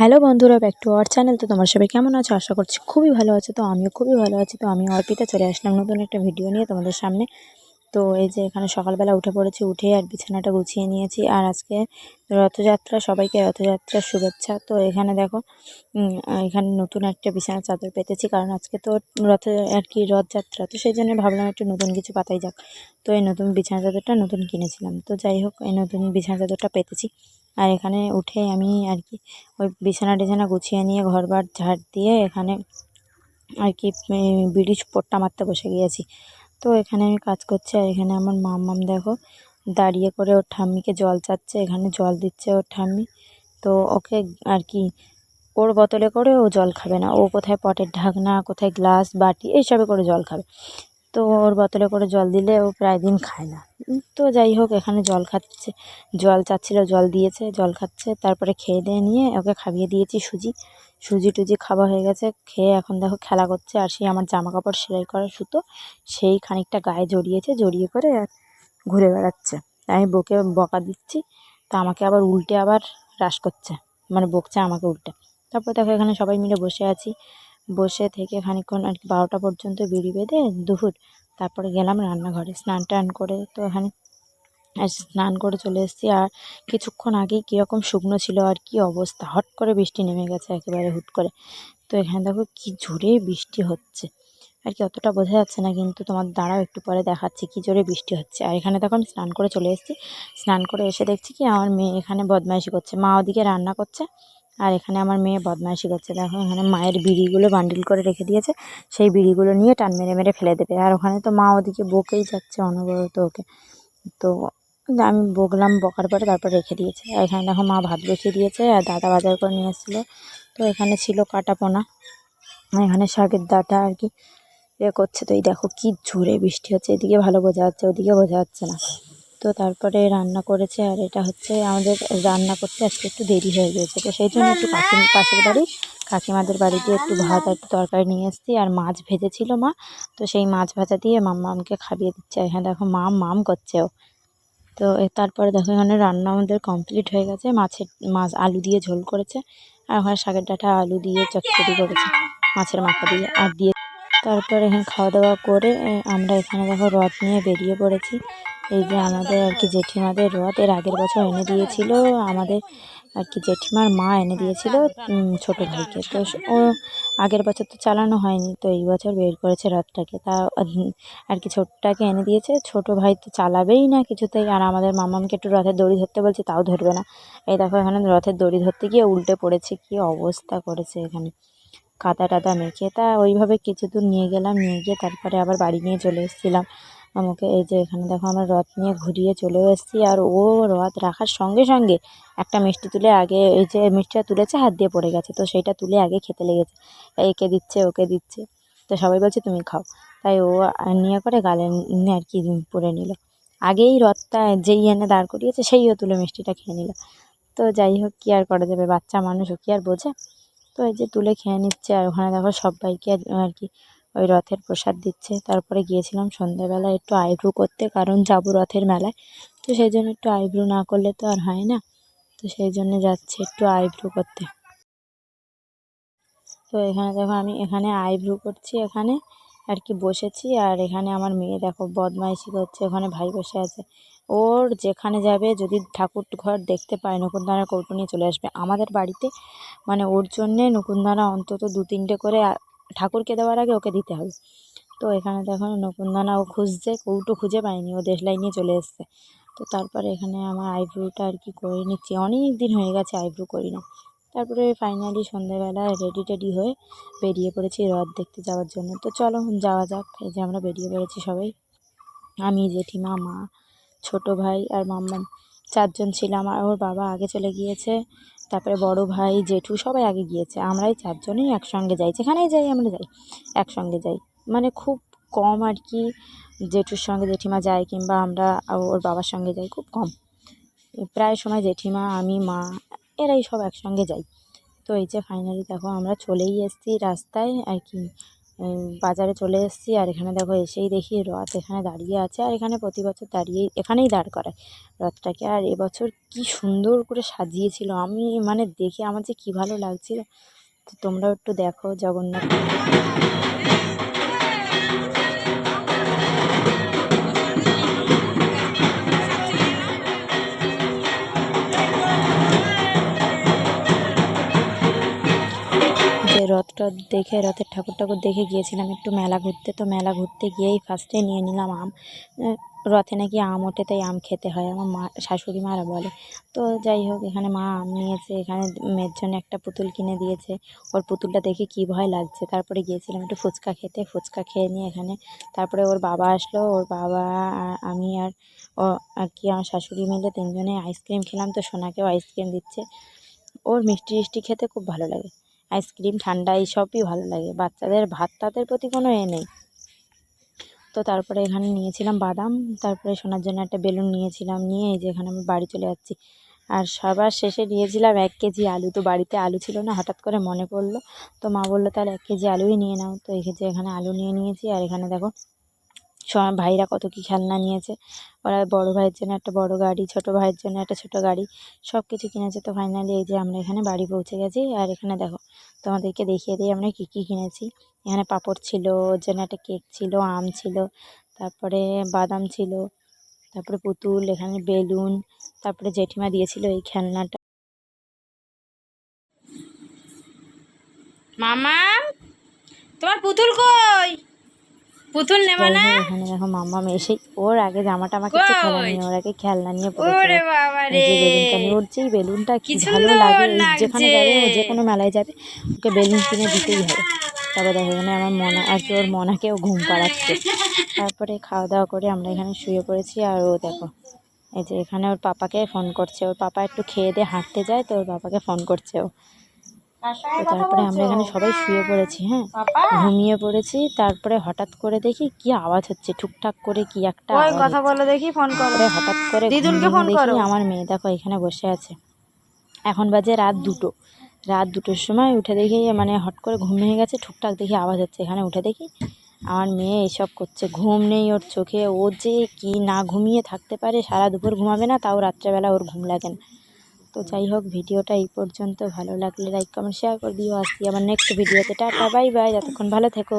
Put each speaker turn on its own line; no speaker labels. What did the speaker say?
Hello বন্ধুরা back to our channel তো তোমার সবাই কেমন আছো? আশা করছি খুবই ভালো আছো। তো আমিও খুবই ভালো আছি। তো আমি অর্পিতা চলে আসলাম নতুন একটা ভিডিও নিয়ে তোমাদের সামনে। তো এই যে এখানে সকালবেলা উঠে পড়েছি, উঠে আর বিছানাটা গুছিয়ে নিয়েছি। আর আজকে রথযাত্রা, সবাইকে রথযাত্রার শুভেচ্ছা। তো এখানে দেখো এখানে নতুন একটা বিছানার চাদর পেতেছি। কারণ আজকে তো রথ, আর কি রথযাত্রা। তো সেই জন্য ভাবলাম একটু নতুন কিছু পাতাই যাক। তো এই নতুন বিছানা চাদরটা নতুন কিনেছিলাম। তো যাই হোক, এই নতুন বিছানা চাদরটা পেতেছি। আর এখানে উঠে আমি আর কি ওই বিছানা টিছানা গুছিয়ে নিয়ে ঘরবার ঝাড় দিয়ে এখানে আর কি বিড়ি পোট্টা মারতে বসে গিয়েছি। তো এখানে আমি কাজ করছি আর এখানে আমার মাম্মাম দেখো দাঁড়িয়ে করে ওর ঠাম্মিকে জল চাচ্ছে, এখানে জল দিচ্ছে ওর ঠাম্মি। তো ওকে আর কি ওর বোতলে করে ও জল খাবে না, ও কোথায় পটের ঢাকনা, কোথায় গ্লাস, বাটি, এইসবে করে জল খাবে। তো ওর বোতলে করে জল দিলে ও প্রায় দিন খায় না। তো যাই হোক, এখানে জল খাচ্ছে, জল চাচ্ছিল, জল দিয়েছে, জল খাচ্ছে, তারপরে খেয়ে দিয়ে নিয়ে ওকে খাইয়ে দিয়েছি সুজি। সুজি টুজি খাওয়া হয়ে গেছে, খেয়ে এখন দেখো খেলা করছে, আর সেই আমার জামা কাপড় সেলাই করা সুতো, সেই খানিকটা গায়ে জড়িয়েছে, জড়িয়ে করে আর ঘুরে বেড়াচ্ছে। আমি বকে বকা দিচ্ছি, তা আমাকে আবার উল্টে আবার রাস করছে মানে বকছে আমাকে উল্টে। তারপর দেখো এখানে সবাই মিলে বসে আছি বসে থেকে খানিকক্ষণ আর কি বারোটা পর্যন্ত বিড়ি বেঁধে দুপুর তারপরে গেলাম রান্নাঘরে। স্নান টান করে তো এখানে স্নান করে চলে এসেছি। আর কিছুক্ষণ আগেই কীরকম শুকনো ছিল আর কি অবস্থা। হট করে বৃষ্টি নেমে গেছে একেবারে হুট করে। তো এখানে দেখো কি জোরে বৃষ্টি হচ্ছে। আর কি অতটা বোঝা যাচ্ছে না, কিন্তু তোমার দাঁড়াও একটু পরে দেখাচ্ছি কি জোরে বৃষ্টি হচ্ছে। আর এখানে তখন স্নান করে চলে এসেছি। স্নান করে এসে দেখছি কি আমার মেয়ে এখানে বদমাইশি করছে। মা ওদিকে রান্না করছে। আর এখানে আমার মেয়ে বদমাইশি করছে। দেখো, এখানে মায়ের বিড়িগুলো বান্ডিল করে রেখে দিয়েছে। সেই বিড়িগুলো নিয়ে টান মেরে মেরে ফেলে দেবে। আর ওখানে তো মা ওদিকে বকেই যাচ্ছে অনবরত ওকে। তো আমি বকলাম, বকার পরে তারপর রেখে দিয়েছে। আর এখানে দেখো মা ভাত বসিয়ে দিয়েছে, আর দাদা বাজার করে নিয়ে এসেছিল তো এখানে ছিল কাটা পোনা এখানে শাকের ডাঁটা আর কি এ করছে। তো এই দেখো কি জোরে বৃষ্টি হচ্ছে। এদিকে ভালো বোঝা যাচ্ছে, ওদিকে বোঝা যাচ্ছে না। তো তারপরে রান্না করেছে আর এটা হচ্ছে আমাদের রান্না করতে আজকে একটু দেরি হয়ে গিয়েছে। তো সেই জন্য একটু কাকি পাশের বাড়ি কাকিমাদের বাড়িতে একটু ভাত আর একটু তরকারি নিয়ে এসেছি আর মাছ ভেজেছিল মা। তো সেই মাছ ভাজা দিয়ে মাম্মামকে খাইয়ে দিচ্ছে। এখানে দেখো মাম মাম করছে ও। তো তারপরে দেখো এখানে রান্না আমাদের কমপ্লিট হয়ে গেছে। মাছের মাছ আলু দিয়ে ঝোল করেছে। আর ওখানে শাকের ডাঁটা আলু দিয়ে চচ্চড়ি করেছে। মাছের মাথা দিয়ে আর দিয়ে তারপরে এখানে খাওয়া দাওয়া করে আমরা এখানে দেখো রথ নিয়ে বেরিয়ে পড়েছি। এই যে আমাদের আর কি জেঠিমাদের রথ, এর আগের বছর এনে দিয়েছিল। আমাদের আর কি জেঠিমার মা এনে দিয়েছিল ছোট ভাইকে তো ও আগের বছর তো চালানো হয়নি, তো এই বছর বের করেছে রথটাকে। তা, আর কি ছোটটাকে এনে দিয়েছে। ছোট ভাই তো চালাবেই না কিছুতেই। আর আমাদের মামামকে একটু রথের দড়ি ধরতে বলছে, তাও ধরবে না। এই দেখো এখানে রথের দড়ি ধরতে গিয়ে উল্টে পড়েছে, কি অবস্থা করেছে এখানে। কাদা টাদা মেখে, তা ওইভাবে কিছু দূর নিয়ে গেলাম, নিয়ে গিয়ে তারপরে আবার বাড়ি নিয়ে চলে এসেছিলাম। আমাকে এই যে এখানে দেখো আমরা রথ নিয়ে ঘুরিয়ে চলেও এসেছি, আর ও রথ রাখার সঙ্গে সঙ্গে একটা মিষ্টি তুলে আগে এই যে মিষ্টিটা তুলেছে, হাত দিয়ে পড়ে গেছে, তো সেইটা তুলে আগে খেতে লেগেছে। একে দিচ্ছে, ওকে দিচ্ছে। তো সবাই বলছে, তুমি খাও। তাই ও নিয়ে করে গালে আর কি পরে নিল। আগেই রথটা যেই এনে দাঁড় করিয়েছে সেইও তুলে মিষ্টিটা খেয়ে নিল। তো যাই হোক, কী আর করা যাবে? বাচ্চা মানুষ, ও কি আর বোঝে? তো এই যে তুলে খেয়ে নিচ্ছে, আর ওখানে দেখো সবাইকে আর কি ওই রথের প্রসাদ দিচ্ছে। তারপরে গিয়েছিলাম সন্ধ্যাবেলা একটু আইব্রু করতে, কারণ যাব রথের মেলায়। তো সেই জন্য একটু আইব্রু না করলে তো আর হয় না। তো সেই জন্য যাচ্ছি একটু আইব্রু করতে। তো এখানে দেখো, আমি এখানে আইব্রু করছি এখানে, আর কি বসেছি। আর এখানে আমার মেয়ে দেখো, বদমাইশি করছে, ওখানে ভাই বসে আছে। ওর যেখানে যাবে, যদি ঠাকুর ঘর দেখতে পায় নকুনদানার কৌটো নিয়ে চলে আসবে। আমাদের বাড়িতে মানে ওর জন্যে নকুনদানা অন্তত দু তিনটে করে ঠাকুরকে দেওয়ার আগে ওকে দিতে হবে। তো এখানে দেখো নকুনদানা ও খুঁজছে, কৌটো খুঁজে পায়নি, ও দেশলাই নিয়ে চলে এসছে। তো তারপরে এখানে আমার আইব্রুটা আর কি করে নিচ্ছি। অনেক দিন হয়ে গেছে আইব্রু করি না তারপরে ফাইনালি সন্ধ্যেবেলা রেডি টেডি হয়ে বেরিয়ে পড়েছি রথ দেখতে যাওয়ার জন্য। তো চলো যাওয়া যাক, এই যে আমরা বেরিয়ে পড়েছি সবাই। আমি, জেঠিমা, মা, ছোট ভাই আর মাম্মা। চারজন ছিলাম, আর ওর বাবা আগে চলে গিয়েছে। তারপরে বড় ভাই, জেঠু সবাই আগে গিয়েছে। আমরাই চারজনেই একসঙ্গে যাই। যেখানেই যাই, আমরা যাই। একসঙ্গে যাই। মানে খুব কম আর কি জেঠুর সঙ্গে জেঠিমা যায় কিংবা আমরা ওর বাবার সঙ্গে যাই, খুব কম। প্রায় সময় জেঠিমা, আমি, মা এরাই সব একসঙ্গে যাই। তো এই যে ফাইনালি দেখো, আমরা চলেই এসেছি রাস্তায় আর কি। বাজারে চলে এসেছি আর এখানে দেখো এসেই দেখি রথ এখানে দাঁড়িয়ে আছে আর এখানে প্রতি বছর দাঁড়িয়ে এখানেই দাঁড় করায় রথটাকে। আর এবছর কি সুন্দর করে সাজিয়েছিল। আমি মানে দেখে আমার যে কী ভালো লাগছিল। তো তোমরাও একটু দেখো জগন্নাথ। যে দেখে রথের ঠাকুর ঠাকুর দেখে গিয়েছিলাম একটু মেলা ঘুরতে। তো মেলা ঘুরতে গিয়েই ফার্স্টে নিয়ে নিলাম আম। রথে নাকি আম ওঠে, তাই আম খেতে হয়, আমার মা, শাশুড়ি মারা বলে। তো যাই হোক, এখানে মা আম নিয়েছে, এখানে মেয়ের জন্য একটা পুতুল কিনে দিয়েছে। ওর পুতুলটা দেখে কী ভয় লাগছে। তারপরে গিয়েছিলাম একটু ফুচকা খেতে, ফুচকা খেয়ে নিয়ে এখানে। তারপরে ওর বাবা আসলো, ওর বাবা আমি আর ও, আর কি, আমার শাশুড়ি মিলে তিনজনে আইসক্রিম খেলাম। তো সোনাকেও আইসক্রিম দিচ্ছে। ওর মিষ্টি মিষ্টি খেতে খুব ভালো লাগে। আইসক্রিম, ঠান্ডা, এইসবই ভালো লাগে। বাচ্চাদের ভাত তাদের প্রতি কোনো এ নেই। তো তারপরে এখানে নিয়েছিলাম বাদাম, তারপরে সোনার জন্য একটা বেলুন নিয়েছিলাম, নিয়ে এই যে এখানে আমি বাড়ি চলে যাচ্ছি। আর সবার শেষে নিয়েছিলাম এক কেজি আলু। তো বাড়িতে আলু ছিল না, হঠাৎ করে মনে পড়ল। তো মা বলল, তাহলে এক কেজি আলুই নিয়ে নাও। তো এই যে এখানে আলু নিয়ে নিয়েছি, আর এখানে দেখো ভাইরা কত কী খেলনা নিয়েছে। ওরা বড় ভাইয়ের জন্য একটা বড় গাড়ি, ছোট ভাইয়ের জন্য একটা ছোট গাড়ি সব কিছু কিনেছে। তো ফাইনালি এই যে আমরা এখানে বাড়ি পৌঁছে গেছি। আর এখানে দেখো, তোমাদেরকে দেখিয়ে দিই আমরা কী কী কিনেছি। এখানে পাঁপড় ছিল, ওর জন্য একটা কেক ছিল, আম ছিল, তারপরে বাদাম ছিল, তারপরে পুতুল, এখানে বেলুন, তারপরে জেঠিমা দিয়েছিল এই খেলনাটা।
মামা, তোমার পুতুল কই? পুতুল নেবা না
এখানে দেখো মাম্মা এসে ওর আগে জামাটা আমাকে খেলা নিয়ে ওর আগে খেলনা নিয়ে
ওরে বাবা রে।
ওর যেই বেলুনটা কি
কি
ভালো লাগে যেখানে যাবে ও যে কোনো মেলায় যাবে ওকে বেলুন কিনে দিতেই হবে। তারপরে দেখো এখানে আমার মনা আর কি ওর মনাকেও ঘুম পাড়াচ্ছে। তারপরে খাওয়া দাওয়া করে আমরা এখানে শুয়ে পড়েছি আর ও দেখো এই যে এখানে ওর পাপাকে ফোন করছে। ওর পাপা একটু খেয়ে দিয়ে হাঁটতে যায় তো ওর পাপাকে ফোন করছে ও। তো তারপরে আমরা এখানে সবাই শুয়ে পড়েছি হ্যাঁ? ঘুমিয়ে পড়েছি তারপরে হঠাৎ করে দেখি কি আওয়াজ হচ্ছে ঠুকঠাক করে কি একটা
ওই কথা। বলো দেখি ফোন করো।
হঠাৎ করে
দিদুনকে ফোন
ভেঙে
করো।
দেখি আমার মেয়ে দেখো এখানে বসে আছে। এখন বাজে রাত দুটো। রাত দুটোর সময় উঠে দেখি মানে হট করে ঘুম ভেঙে গেছে ঠুকঠাক দেখি আওয়াজ হচ্ছে। এখানে উঠে দেখি আমার মেয়ে এইসব করছে ঘুম নেই ওর চোখে। ও যে কি না ঘুমিয়ে থাকতে পারে সারা দুপুর ঘুমাবে না তাও রাত্রেবেলা ওর ঘুম লাগে না। তো যাই হোক, ভিডিওটা এই পর্যন্ত। ভালো লাগলে লাইক কমেন্ট শেয়ার করে দিও। আসছি আমার নেক্সট ভিডিওতে। টাটা বাই বাই যতক্ষণ ভালো থেকো।